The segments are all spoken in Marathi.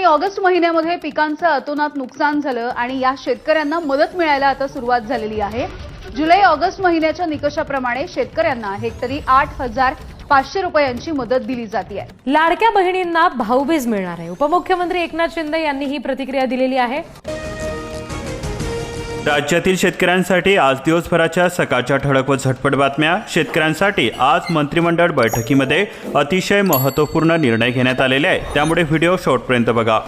आणि ऑगस्ट महिन्यामध्ये पिकांचं अतोनात नुकसान झालं आणि या शेतकऱ्यांना मदत मिळायला आता सुरुवात झालेली आहे. जुलै ऑगस्ट महिन्याच्या निकषाप्रमाणे शेतकऱ्यांना हेक्टरी आठ हजार पाचशे रुपयांची मदत दिली जाते लाडक्या बहिणींना भाऊबीज मिळणार आहे. उपमुख्यमंत्री एकनाथ शिंदे यांनी ही प्रतिक्रिया दिलेली आहे. राज्यातील शेतकऱ्यांसाठी आज दिवसभराच्या सकाळच्या ठळक व झटपट बातम्या. शेतकऱ्यांसाठी आज मंत्रिमंडळ बैठकीमध्ये अतिशय महत्त्वपूर्ण निर्णय घेण्यात आलेले आहे. त्यामुळे व्हिडिओ शॉर्टपर्यंत बघा.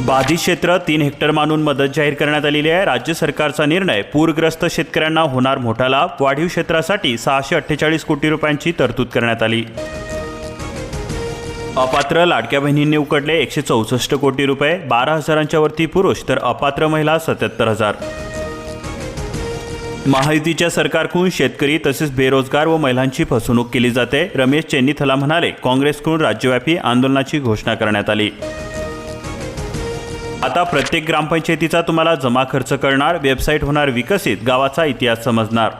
बाधित क्षेत्र तीन हेक्टर मानून मदत जाहीर करण्यात आलेली आहे. राज्य सरकारचा निर्णय पूरग्रस्त शेतकऱ्यांना होणार मोठा लाभ. वाढीव क्षेत्रासाठी सहाशे अठ्ठेचाळीस कोटी रुपयांची तरतूद करण्यात आली. अपात्र लाडक्या बहिणींनी उकडले एकशे चौसष्ट कोटी रुपये बारा हजारांच्या वरती पुरुष तर अपात्र महिला सत्याहत्तर हजार. महायुतीच्या सरकारकडून शेतकरी तसेच बेरोजगार व महिलांची फसवणूक केली जाते रमेश चेन्नीथला म्हणाले काँग्रेसकडून राज्यव्यापी आंदोलनाची घोषणा करण्यात आली. आता प्रत्येक ग्रामपंचायतीचा तुम्हाला जमा खर्च करणार वेबसाईट होणार विकसित गावाचा इतिहास समजणार.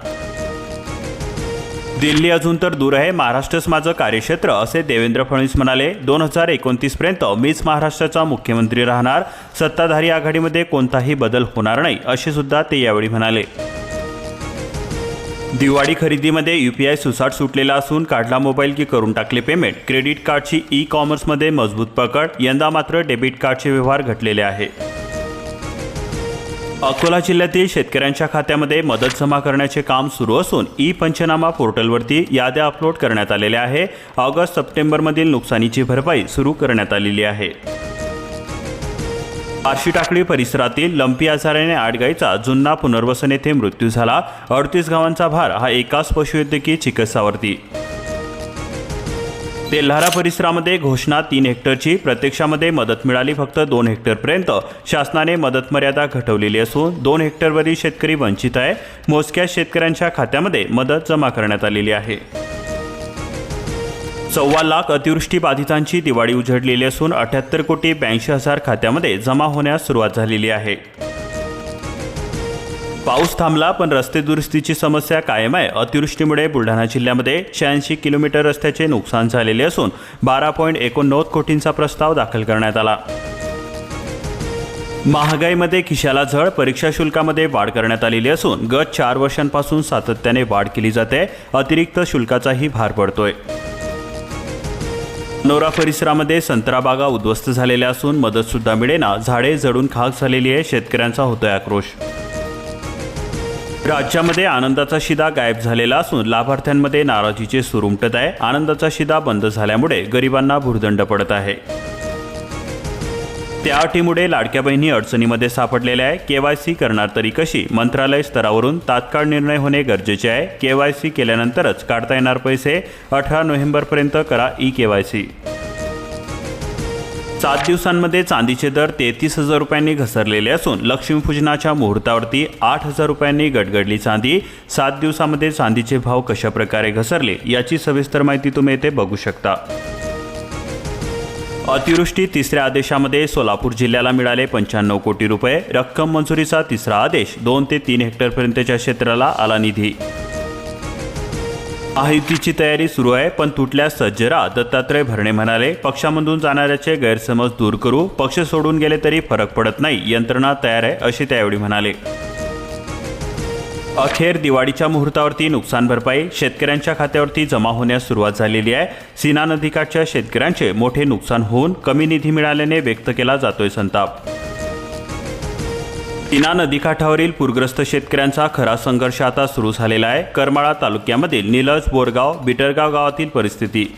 दिल्ली अजून तर दूर आहे. महाराष्ट्रच माझं कार्यक्षेत्र असे देवेंद्र फडणवीस म्हणाले. दोन हजार एकोणतीसपर्यंत मीच महाराष्ट्राचा मुख्यमंत्री राहणार. सत्ताधारी आघाडीमध्ये कोणताही बदल होणार नाही असे सुद्धा ते यावेळी म्हणाले. दिवाळी खरेदीमध्ये यूपीआय सुसाट सुटलेला असून काढला मोबाईल की करून टाकले पेमेंट. क्रेडिट कार्डची ई कॉमर्समध्ये मजबूत पकड. यंदा मात्र डेबिट कार्डचे व्यवहार घटलेले आहे. अकोला जिल्ह्यातील शेतकऱ्यांच्या खात्यामध्ये मदत जमा करण्याचे काम सुरू असून ई पंचनामा पोर्टलवरती याद्या अपलोड करण्यात आलेल्या आहे. ऑगस्ट सप्टेंबरमधील नुकसानीची भरपाई सुरू करण्यात आलेली आहे. आरशी टाकळी परिसरातील लंपी आजाराने आडगाईचा जुन्ना पुनर्वसन येथे मृत्यू झाला. अडतीस गावांचा भार हा एकाच पशुवैद्यकीय चिकित्सावरती. तेल्हारा परिसरामध्ये घोषणा तीन हेक्टरची प्रत्यक्षामध्ये मदत मिळाली फक्त दोन हेक्टरपर्यंत. शासनाने मदत मर्यादा घटवलेली असून दोन हेक्टरवरील शेतकरी वंचित आहे. मोजक्या शेतकऱ्यांच्या खात्यामध्ये मदत जमा करण्यात आलेली आहे. सव्वा लाख अतिवृष्टी बाधितांची दिवाळी उजळलेली असून अठ्याहत्तर कोटी ब्याऐंशी हजार खात्यामध्ये जमा होण्यास सुरुवात झालेली आहे. पाऊस थांबला पण रस्ते दुरुस्तीची समस्या कायम आहे. अतिवृष्टीमुळे बुलढाणा जिल्ह्यामध्ये शहाऐंशी किलोमीटर रस्त्याचे नुकसान झालेले असून बारा पॉईंट एकोणनव्वद कोटींचा प्रस्ताव दाखल करण्यात आला. महागाईमध्ये खिशाला झळ परीक्षा शुल्कामध्ये वाढ करण्यात आलेली असून गत चार वर्षांपासून सातत्याने वाढ केली जाते. अतिरिक्त शुल्काचाही भार पडतोय. नोरा परिसरामध्ये संत्रा बागा उद्ध्वस्त झालेल्या असून मदत सुद्धा मिळेना. झाडे जडून खाक झालेली आहे. शेतकऱ्यांचा होतोय आक्रोश. राज्यामध्ये आनंदाचा शिदा गायब झालेला असून लाभार्थ्यांमध्ये नाराजीचे सूर उमटत आहे. आनंदाचा शिदा बंद झाल्यामुळे गरिबांना भुर्दंड पडत आहे. त्या अटीमुळे लाडक्या बहिणी अडचणीमध्ये सापडलेल्या आहे. केवायसी करणार तरी कशी? मंत्रालय स्तरावरून तात्काळ निर्णय होणे गरजेचे आहे. केवायसी केल्यानंतरच काढता येणार पैसे. अठरा नोव्हेंबरपर्यंत करा ई केवायसी सात दिवसांमध्ये चांदीचे दर तेहतीस हजार रुपयांनी घसरलेले असून लक्ष्मीपूजनाच्या मुहूर्तावरती आठ हजार रुपयांनी गडगडली चांदी. सात दिवसामध्ये चांदीचे भाव कशा प्रकारे घसरले याची सविस्तर माहिती तुम्ही येथे बघू शकता. अतिवृष्टी तिसऱ्या आदेशामध्ये सोलापूर जिल्ह्याला मिळाले पंच्याण्णव कोटी रुपये. रक्कम मंजुरीचा तिसरा आदेश दोन ते तीन हेक्टरपर्यंतच्या क्षेत्राला आला निधी. महायुतीची तयारी सुरू आहे पण तुटल्यास सज्जरा दत्तात्रय भरणे म्हणाले पक्षामधून जाणाऱ्याचे गैरसमज दूर करू पक्ष सोडून गेले तरी फरक पडत नाही यंत्रणा तयार आहे असे त्यावेळी म्हणाले. अखेर दिवाळीच्या मुहूर्तावरती नुकसान भरपाई शेतकऱ्यांच्या खात्यावरती जमा होण्यास सुरुवात झालेली आहे. सीना नदीकाठच्या शेतकऱ्यांचे मोठे नुकसान होऊन कमी निधी मिळाल्याने व्यक्त केला जातोय संताप. तिना नदीकाठावरील पूरग्रस्त शेतकऱ्यांचा खरा संघर्ष आता सुरू झालेला आहे. करमाळा तालुक्यामधील निलज बोरगाव बिटरगाव गावातील परिस्थिती.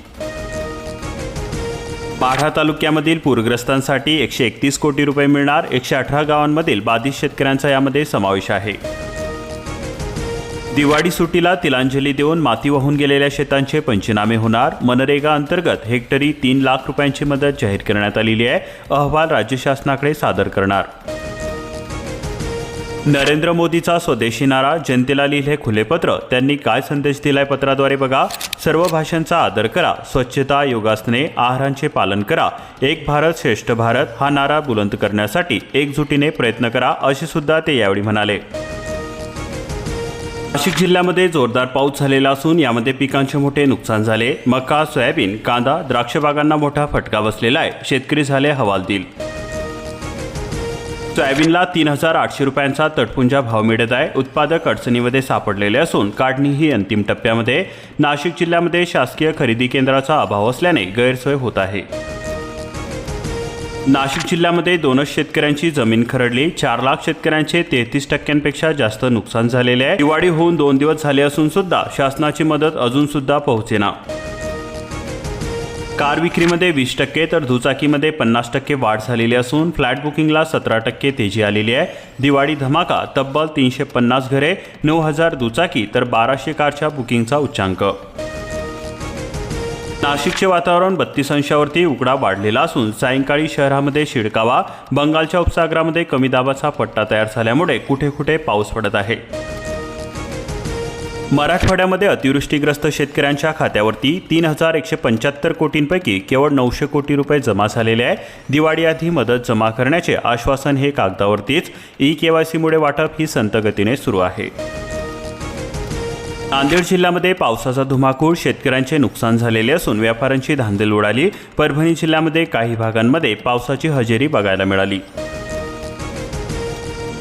माढा तालुक्यामधील पूरग्रस्तांसाठी एकशे एकतीस कोटी रुपये मिळणार एकशे अठरा गावांमधील बाधित शेतकऱ्यांचा यामध्ये समावेश आहे. दिवाळी सुट्टीला तिलांजली देऊन माती वाहून गेलेल्या शेतांचे पंचनामे होणार. मनरेगा अंतर्गत हेक्टरी तीन लाख रुपयांची मदत जाहीर करण्यात आलेली आहे. अहवाल राज्य शासनाकडे सादर करणार. नरेंद्र मोदीचा स्वदेशी नारा जनतेला लिहिले खुले पत्र त्यांनी काय संदेश दिलाय पत्राद्वारे बघा. सर्व भाषांचा आदर करा. स्वच्छता योगासने आहारांचे पालन करा. एक भारत श्रेष्ठ भारत हा नारा बुलंद करण्यासाठी एकजुटीने प्रयत्न करा असे सुद्धा ते यावेळी म्हणाले. नाशिक जिल्ह्यामध्ये जोरदार पाऊस झालेला असून यामध्ये पिकांचे मोठे नुकसान झाले. मका सोयाबीन कांदा द्राक्ष बागांना मोठा फटका बसलेला आहे. शेतकरी झाले हवालदिल. सोयाबीनला तीन हजार आठशे रुपयांचा तटपुंजा भाव मिळत आहे. उत्पादक अडचणीमध्ये सापडलेले असून काढणी ही अंतिम टप्प्यामध्ये. नाशिक जिल्ह्यामध्ये शासकीय खरेदी केंद्राचा अभाव असल्याने गैरसोय होत आहे. नाशिक जिल्ह्यामध्ये दोनच शेतकऱ्यांची जमीन खरडली. चार लाख शेतकऱ्यांचे तेहतीस टक्क्यांपेक्षा जास्त नुकसान झालेले आहे. दिवाळी होऊन दोन दिवस झाले असून सुद्धा शासनाची मदत अजून सुद्धा पोहोचेना. कार विक्रीमध्ये वीस टक्के तर दुचाकीमध्ये पन्नास टक्के वाढ झालेली असून फ्लॅट बुकिंगला सतरा टक्के तेजी आलेली आहे. दिवाळी धमाका तब्बल तीनशे पन्नास घरे नऊ हजार दुचाकी तर बाराशे कारच्या बुकिंगचा उच्चांक. नाशिकचे वातावरण बत्तीस अंशावरती उकडा वाढलेला असून सायंकाळी शहरामध्ये शिडकावा बंगालच्या उपसागरामध्ये कमी दाबाचा पट्टा तयार झाल्यामुळे कुठे कुठे पाऊस पडत आहे. मराठवाड्यामध्ये अतिवृष्टीग्रस्त शेतकऱ्यांच्या खात्यावरती तीन हजार एकशे पंच्याहत्तर कोटींपैकी केवळ नऊशे कोटी रुपये जमा झालेले आहे. दिवाळीआधी मदत जमा करण्याचे आश्वासन हे कागदावरतीच ई केवायसीमुळे वाटप ही संतगतीने सुरू आहे. नांदेड जिल्ह्यामध्ये पावसाचा धुमाकूळ शेतकऱ्यांचे नुकसान झालेले असून व्यापाऱ्यांची धांदल उडाली. परभणी जिल्ह्यामध्ये काही भागांमध्ये पावसाची हजेरी बघायला मिळाली.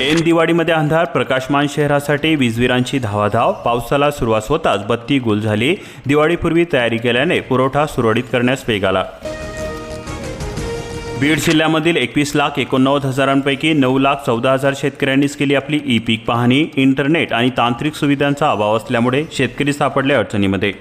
ऐन दिवाळीमध्ये अंधार प्रकाशमान शहरासाठी वीजवीरांची धावाधाव पावसाला सुरुवात होताच बत्ती गुल झाली. दिवाळीपूर्वी तयारी केल्याने पुरवठा सुरळीत करण्यास वेग आला. बीड जिल्ह्यामधील एकवीस लाख एकोणनव्वद हजारांपैकी नऊ लाख चौदा हजार शेतकऱ्यांनीच केली आपली ई पीक पाहणी. इंटरनेट आणि तांत्रिक सुविधांचा अभाव असल्यामुळे शेतकरी सापडले अडचणीमध्ये.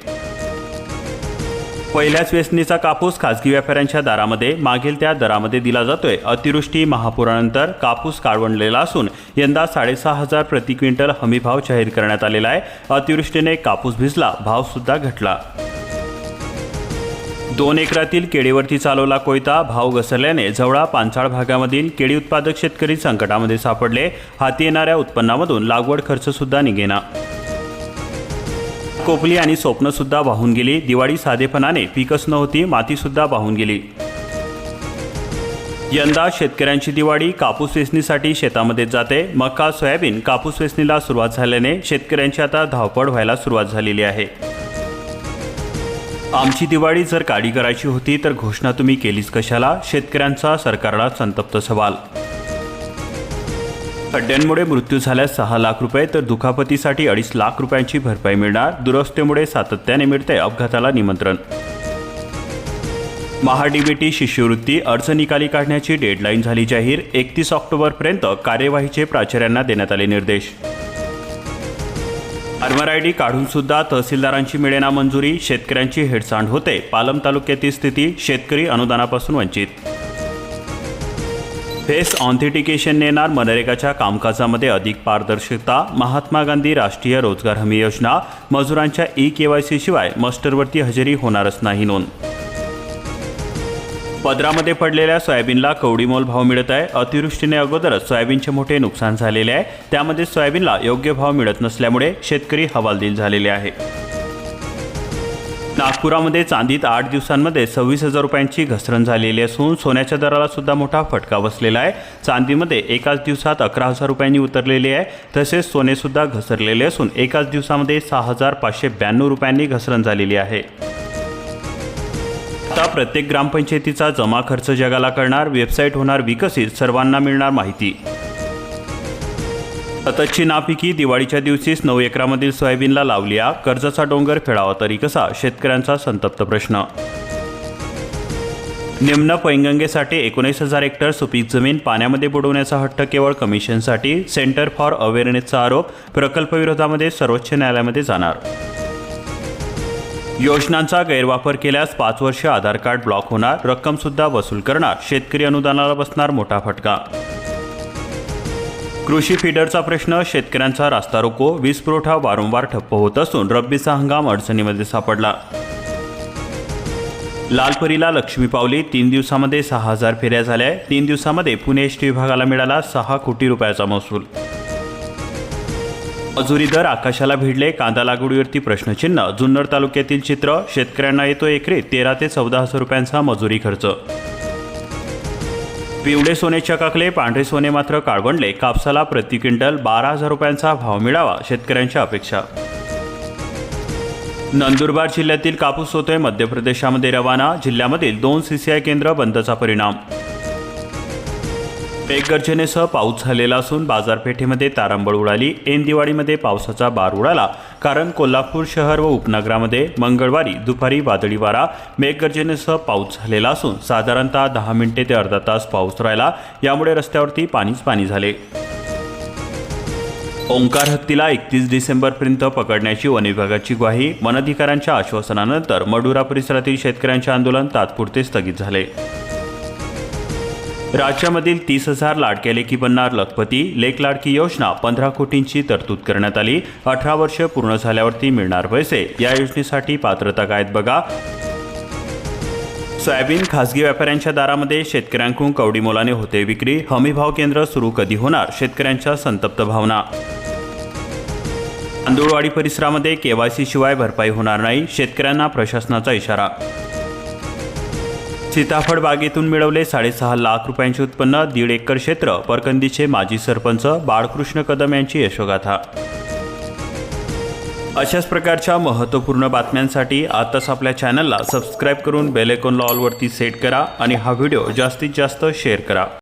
पहिल्याच वेचणीचा कापूस खासगी व्यापाऱ्यांच्या दारामध्ये मागील त्या दरामध्ये दिला जातोय. अतिवृष्टी महापुरानंतर कापूस काळवणलेला असून यंदा साडेसहा हजार प्रति क्विंटल हमीभाव जाहीर करण्यात आलेला आहे. अतिवृष्टीने कापूस भिजला भाव सुद्धा घटला. दोन एकरातील केळीवरती चालवला कोयता भाव घसरल्याने जवळा पांचाळ भागामधील केळी उत्पादक शेतकरी संकटामध्ये सापडले. हाती येणाऱ्या उत्पन्नामधून लागवड खर्चसुद्धा निघेना. कोपली आणि स्वप्नसुद्धा वाहून गेली. दिवाळी साधेपणाने पिकच नव्हती मातीसुद्धा वाहून गेली. यंदा शेतकऱ्यांची दिवाळी कापूस वेचणीसाठी शेतामध्ये जाते. मका सोयाबीन कापूस वेचणीला सुरुवात झाल्याने शेतकऱ्यांची आता धावपळ व्हायला सुरुवात झालेली आहे. आमची दिवाळी जर काडी करायची होती तर घोषणा तुम्ही केलीच कशाला? शेतकऱ्यांचा सरकारला संतप्त सवाल. खड्ड्यांमुळे मृत्यू झाल्यास सहा लाख रुपये तर दुखापतीसाठी अडीच लाख रुपयांची भरपाई मिळणार. दुरवस्थेमुळे सातत्याने मिळते अपघाताला निमंत्रण. महाडीबीटी शिष्यवृत्ती अर्ज निकाली काढण्याची डेडलाईन झाली जाहीर. एकतीस ऑक्टोबरपर्यंत कार्यवाहीचे प्राचार्यांना देण्यात आले निर्देश. फार्मर आय डी काढून सुद्धा तहसीलदारांची मिळेना मंजुरी. शेतकऱ्यांची हेडसांड होते. पालम तालुक्यातील स्थिती शेतकरी अनुदानापासून वंचित. फेस ऑथेंटिकेशन येणार मनरेगाच्या कामकाजामध्ये अधिक पारदर्शकता महात्मा गांधी राष्ट्रीय रोजगार हमी योजना मजुरांच्या ई केवायसी शिवाय मस्टरवरती हजेरी होणारच नाही नोंद. पदरामध्ये पडलेल्या सोयाबीनला कवडीमोल भाव मिळत आहे. अतिवृष्टीने अगोदरच सोयाबीनचे मोठे नुकसान झालेले आहे. त्यामध्ये सोयाबीनला योग्य भाव मिळत नसल्यामुळे शेतकरी हवालदिल झालेले आहे. नागपुरामध्ये चांदीत आठ दिवसांमध्ये सव्वीस हजार रुपयांची घसरण झालेली असून सोन्याच्या दराला सुद्धा मोठा फटका बसलेला आहे. चांदीमध्ये एकाच दिवसात अकरा हजार रुपयांनी उतरलेली आहे. तसेच सोनेसुद्धा घसरलेले असून एकाच दिवसामध्ये सहा हजार पाचशे ब्याण्णव रुपयांनी घसरण झालेली आहे. आता प्रत्येक ग्रामपंचायतीचा जमा खर्च जगाला करणार वेबसाईट होणार विकसित सर्वांना मिळणार माहिती. सततची नापिकी दिवाळीच्या दिवशीच नऊ एकरामधील सोयाबीनला लावली आग कर्जाचा डोंगर फेडावा तरी कसा? शेतकऱ्यांचा संतप्त प्रश्न. निम्न पैंगंगेसाठी एकोणीस हजार हेक्टर सुपीक जमीन पाण्यामध्ये बुडवण्याचा हट्ट केवळ कमिशनसाठी सेंटर फॉर अवेअरनेसचा आरोप प्रकल्पविरोधामध्ये सर्वोच्च न्यायालयामध्ये जाणार. योजनांचा गैरवापर केल्यास पाच वर्ष आधार कार्ड ब्लॉक होणार रक्कमसुद्धा वसूल करणार शेतकरी अनुदानाला बसणार मोठा फटका. कृषी फिडरचा प्रश्न शेतकऱ्यांचा रास्ता रोको वीज पुरवठा वारंवार ठप्प होत असून रब्बीचा हंगाम अडचणीमध्ये सापडला. लालपरीला लक्ष्मी पावली तीन दिवसामध्ये सहा हजार फेऱ्या झाल्या. तीन दिवसामध्ये पुणे एस टी विभागाला मिळाला सहा कोटी रुपयाचा महसूल. मजुरी दर आकाशाला भिडले कांदा लागवडीवरती प्रश्नचिन्ह. जुन्नर तालुक्यातील चित्र शेतकऱ्यांना येतो एकरी तेरा ते चौदा हजार रुपयांचा मजुरी खर्च. पिवळे सोनेच्या काकले पांढरे सोने मात्र काळवंडले. कापसाला प्रति क्विंटल बारा हजार रुपयांचा भाव मिळावा शेतकऱ्यांच्या अपेक्षा. नंदुरबार जिल्ह्यातील कापूस होतोय मध्य प्रदेशामध्ये रवाना. जिल्ह्यामधील दोन सीसीआय केंद्र बंदचा परिणाम. मेघगर्जनेसह पाऊस झालेला असून बाजारपेठेमध्ये तारांबळ उडाली. ऐन दिवाळीमध्ये पावसाचा बार उडाला. कारण कोल्हापूर शहर व उपनगरामध्ये मंगळवारी दुपारी वादळी वारा मेघगर्जनेसह पाऊस झालेला असून साधारणतः दहा मिनिटे ते अर्धा तास पाऊस राहिला. यामुळे रस्त्यावरती पाणीच पाणी झाले. ओंकार हत्तीला एकतीस डिसेंबरपर्यंत पकडण्याची वन विभागाची ग्वाही वनाधिकाऱ्यांच्या आश्वासनानंतर मडुरा परिसरातील शेतकऱ्यांचे आंदोलन तात्पुरते स्थगित झाले. राज्यामधील तीस हजार लाडक्या लेखी बनणार लखपती लेख लाडकी योजना पंधरा कोटींची तरतूद करण्यात आली. अठरा वर्ष पूर्ण झाल्यावरती मिळणार पैसे. या योजनेसाठी पात्रता कायद बघा. सोयाबीन खासगी व्यापाऱ्यांच्या दारामध्ये शेतकऱ्यांकडून कवडी मोलाने होते विक्री. हमीभाव केंद्र सुरू कधी होणार? शेतकऱ्यांच्या संतप्त भावना. तांदूळवाडी परिसरामध्ये केवायसी शिवाय भरपाई होणार नाही. शेतकऱ्यांना प्रशासनाचा इशारा. सीताफळ बागेतून मिळवले साडेसहा लाख रुपयांचे उत्पन्न दीड एकर क्षेत्र परकंदीचे माजी सरपंच बाळकृष्ण कदम यांची यशोगाथा. अशाच प्रकारच्या महत्त्वपूर्ण बातम्यांसाठी आताच आपल्या चॅनलला सबस्क्राईब करून बेलेकॉन लॉलवरती सेट करा आणि हा व्हिडिओ जास्तीत जास्त शेअर करा.